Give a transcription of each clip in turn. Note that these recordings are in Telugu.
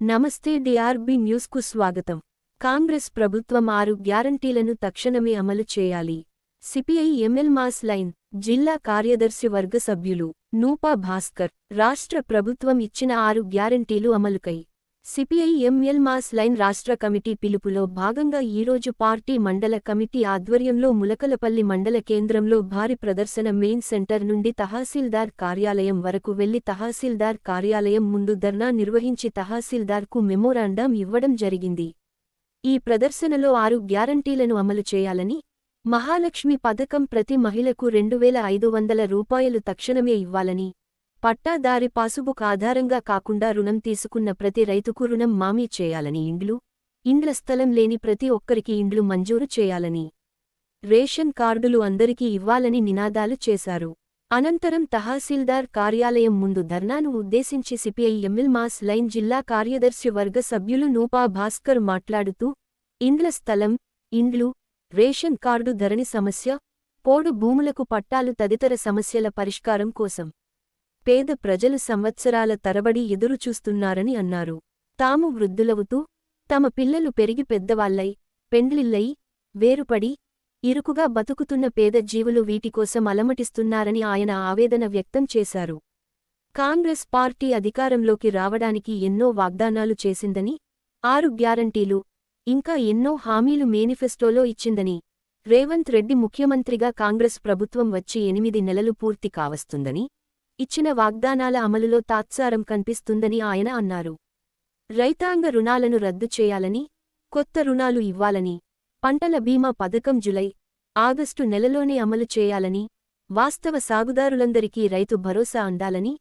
నమస్తే డిఆర్బి న్యూస్కు స్వాగతం. కాంగ్రెస్ ప్రభుత్వం ఆరు గ్యారంటీలను తక్షణమే అమలు చేయాలి. సిపిఐ ఎంఎల్ మాస్ లైన్ జిల్లా కార్యదర్శి వర్గ సభ్యులు నూపా భాస్కర్ రాష్ట్ర ప్రభుత్వం ఇచ్చిన ఆరు గ్యారంటీలు అమలుకై సిపిఐ ఎంఎల్ మాస్ లైన్ రాష్ట్ర కమిటీ పిలుపులో భాగంగా ఈరోజు పార్టీ మండల కమిటీ ఆధ్వర్యంలో ములకలపల్లి మండల కేంద్రంలో భారీ ప్రదర్శన మెయిన్ సెంటర్ నుండి తహసీల్దార్ కార్యాలయం వరకు వెళ్ళి తహసీల్దార్ కార్యాలయం ముందు ధర్నా నిర్వహించి తహసీల్దార్కు మెమోరాండం ఇవ్వడం జరిగింది. ఈ ప్రదర్శనలో ఆరు గ్యారంటీలను అమలు చేయాలని మహాలక్ష్మి పథకం ప్రతి మహిళకు రెండు వేల ఐదు వందల రూపాయలు తక్షణమే ఇవ్వాలని పట్టాదారి పాసుబుక్ ఆధారంగా కాకుండా రుణం తీసుకున్న ప్రతి రైతుకు రుణం మామీ చేయాలని ఇండ్లు ఇండ్ల స్థలం లేని ప్రతి ఒక్కరికి ఇండ్లు మంజూరు చేయాలని రేషన్ కార్డులు అందరికీ ఇవ్వాలని నినాదాలు చేశారు. అనంతరం తహసీల్దార్ కార్యాలయం ముందు ధర్నాను ఉద్దేశించి సిపిఐ ఎమ్మిల్ మాస్ లైన్ జిల్లా కార్యదర్శి వర్గ సభ్యులు నూపా భాస్కర్ మాట్లాడుతూ ఇండ్ల స్థలం ఇండ్లు రేషన్ కార్డు ధరణి సమస్య పోడు భూములకు పట్టాలు తదితర సమస్యల పరిష్కారం కోసం పేద ప్రజలు సంవత్సరాల తరబడి ఎదురుచూస్తున్నారని అన్నారు. తాము వృద్ధులవుతూ తమ పిల్లలు పెరిగి పెద్దవాళ్ళై పెండ్లిల్లై వేరుపడి ఇరుకుగా బతుకుతున్న పేద జీవులు వీటికోసం అలమటిస్తున్నారని ఆయన ఆవేదన వ్యక్తం చేశారు. కాంగ్రెస్ పార్టీ అధికారంలోకి రావడానికి ఎన్నో వాగ్దానాలు చేసిందని ఆరు గ్యారంటీలు ఇంకా ఎన్నో హామీలు మేనిఫెస్టోలో ఇచ్చిందని రేవంత్ రెడ్డి ముఖ్యమంత్రిగా కాంగ్రెస్ ప్రభుత్వం వచ్చి ఎనిమిది నెలలు పూర్తి కావస్తుందని ఇచ్చిన వాగ్దానాల అమలులో తాత్సారం కనిపిస్తుందని ఆయన అన్నారు. రైతాంగ రుణాలను రద్దు చేయాలని కొత్త రుణాలు ఇవ్వాలని పంటల బీమా పథకం జులై ఆగస్టు నెలలోనే అమలు చేయాలని వాస్తవ సాగుదారులందరికీ రైతు భరోసా అందాలని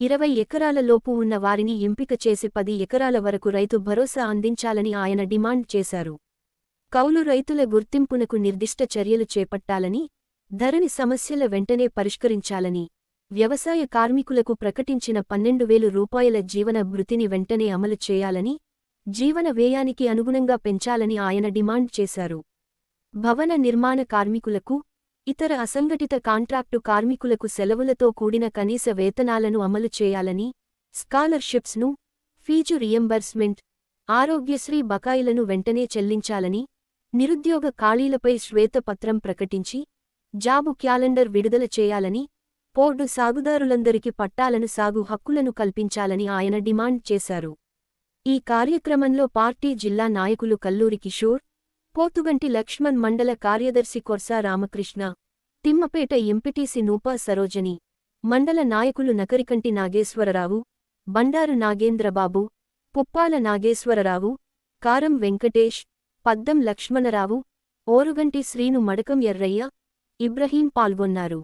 ఇరవై ఎకరాల లోపు ఉన్న వారిని ఎంపిక చేసి పది ఎకరాల వరకు రైతు భరోసా అందించాలని ఆయన డిమాండ్ చేశారు. కౌలు రైతుల గుర్తింపునకు నిర్దిష్ట చర్యలు చేపట్టాలని ధరణి సమస్యల వెంటనే పరిష్కరించాలని వ్యవసాయ కార్మికులకు ప్రకటించిన పన్నెండు వేలు రూపాయల జీవన భృతిని వెంటనే అమలు చేయాలని జీవన వ్యయానికి అనుగుణంగా పెంచాలని ఆయన డిమాండ్ చేశారు. భవన నిర్మాణ కార్మికులకు ఇతర అసంఘటిత కాంట్రాక్టు కార్మికులకు సెలవులతో కూడిన కనీస వేతనాలను అమలు చేయాలని స్కాలర్షిప్స్ను ఫీజు రియంబర్స్మెంట్ ఆరోగ్యశ్రీ బకాయిలను వెంటనే చెల్లించాలని నిరుద్యోగ ఖాళీలపై శ్వేతపత్రం ప్రకటించి జాబు క్యాలెండర్ విడుదల చేయాలని పోర్డు సాగుదారులందరికి పట్టాలను సాగు హక్కులను కల్పించాలని ఆయన డిమాండ్ చేశారు. ఈ కార్యక్రమంలో పార్టీ జిల్లా నాయకులు కల్లూరి కిషోర్ పోతుగంటి లక్ష్మణ్ మండల కార్యదర్శి కొర్సా రామకృష్ణ తిమ్మపేట ఎంపిటిసి నూపా సరోజని మండల నాయకులు నకరికంటి నాగేశ్వరరావు బండారు నాగేంద్రబాబు పుప్పాల నాగేశ్వరరావు కారం వెంకటేష్ పద్దం లక్ష్మణరావు ఓరుగంటి శ్రీను మడకం ఎర్రయ్య ఇబ్రహీం పాల్గొన్నారు.